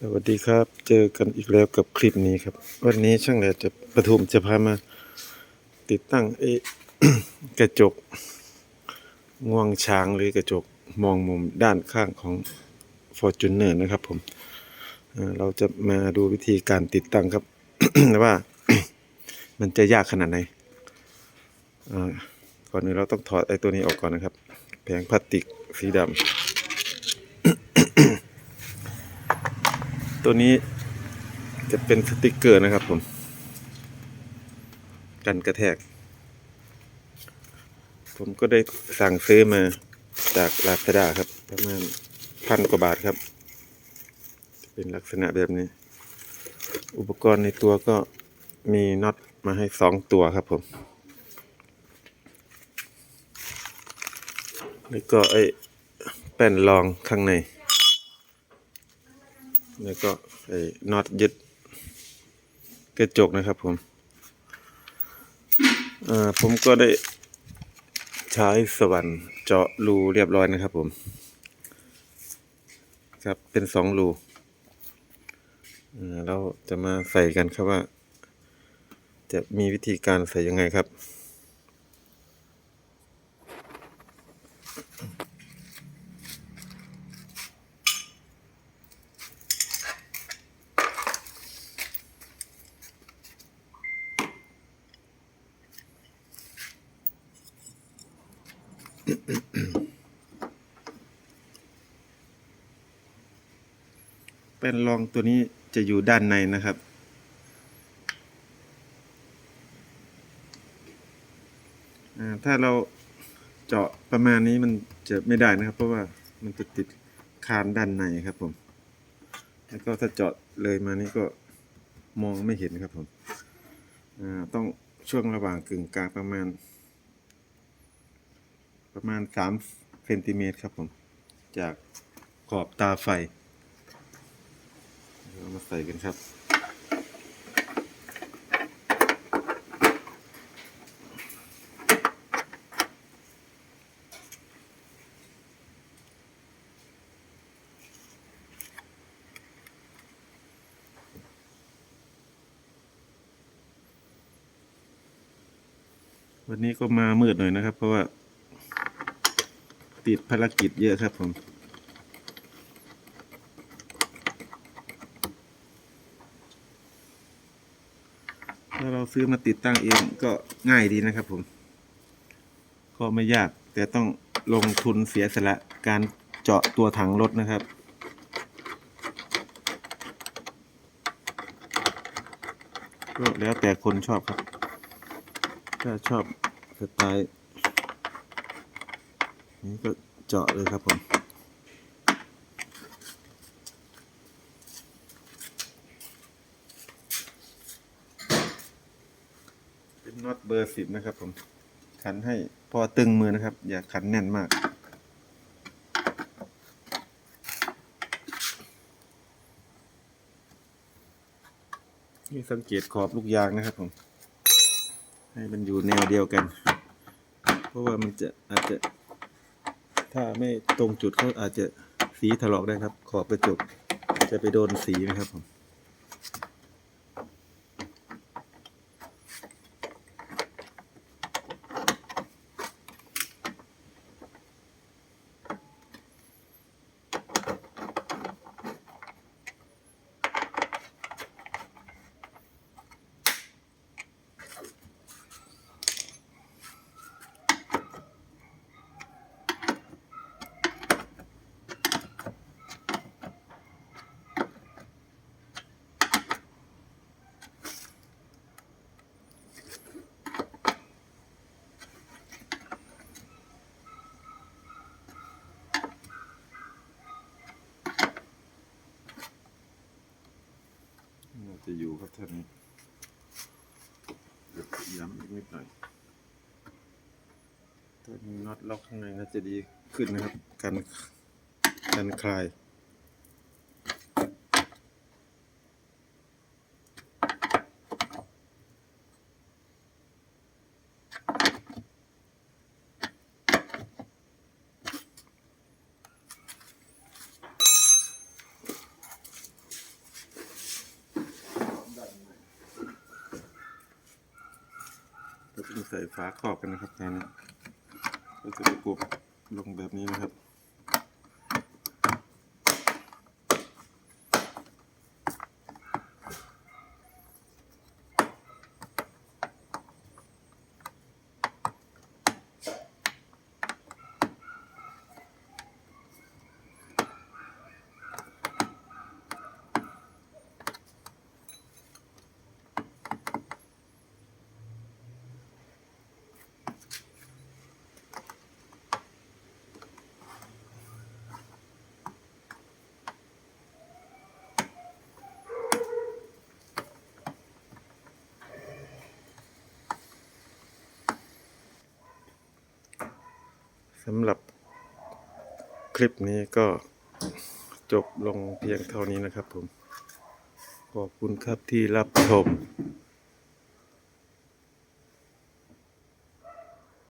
สวัสดีครับ เจอกันอีกแล้วกับคลิปนี้ครับ วันนี้ช่างแหลจะประทุมจะพามาติดตั้งไอ้กระจกงวงช้างหรือกระจกมองมุมด้านข้างของ Fortuner นะครับผมเราจะมาดูวิธีการติดตั้งครับว่ามันจะยากขนาดไหนก่อนอื่นเราต้องถอดไอ้ตัวนี้ออกก่อนนะครับ แผงพลาสติกสีดำ ตัวนี้จะเป็นสติกเกอร์นะครับผม กันกระแทก ผมก็ได้สั่งซื้อมาจากลาซาด้าครับ ประมาณพันกว่าบาทครับ เป็นลักษณะแบบนี้ อุปกรณ์ในตัวก็มีน็อตมาให้สองตัวครับผม แล้วก็ไอ้แป้นรองข้างใน แล้วก็ไอ้น็อตยึดกระจกนะครับผมผมก็ได้ใช้สว่านเจาะรูเรียบร้อยนะครับผมครับเป็นสองรูเราจะมาใส่กันครับว่า จะมีวิธีการใส่ยังไงครับ เป็นรองตัวนี้จะอยู่ด้านในนะครับอ่าถ้าเราเจาะประมาณนี้มันจะไม่ได้นะครับ เพราะว่ามันจะติดคานด้านในครับผม แล้วก็ถ้าเจาะเลยมานี่ก็มองไม่เห็นครับผมอ่าต้องช่วงระหว่างกึ่งกลางประมาณ ประมาณสามเซนติเมตรครับผม จากขอบตาไฟเรามาใส่กันครับวันนี้ก็มามืดหน่อยนะครับ เพราะว่า ติดภารกิจเยอะครับผมถ้าเราซื้อมาติดตั้งเองก็ง่ายดีนะครับผม ก็ไม่ยากแต่ต้องลงทุนเสียสละการเจาะตัวถังรถนะครับก็แล้วแต่คนชอบครับ ถ้าชอบสไตล์ นี้ก็เจาะเลยครับผมเป็นน็อตเบอร์สิบนะครับผมขันให้พอตึงมือนะครับ อย่าขันแน่นมากนี่สังเกตขอบลูกยางนะครับผมให้มันอยู่แนวเดียวกัน เพราะว่ามันจะอาจจะ ถ้าไม่ตรงจุดเขาอาจจะสีถลอกได้ครับ ขอบกระจกจะไปโดนสีนะครับผม อยู่ครับท่านนี้ย้ำอีกนิดหน่อยถ้ามีน็อตล็อกข้างในน่าจะดีขึ้นนะครับกันกันคลาย ใส่ฝาครอบกันนะครับในนี้ก็จะประกบลงแบบนี้นะครับ สำหรับคลิปนี้ก็จบลงเพียงเท่านี้นะครับผม ขอบคุณครับที่รับชม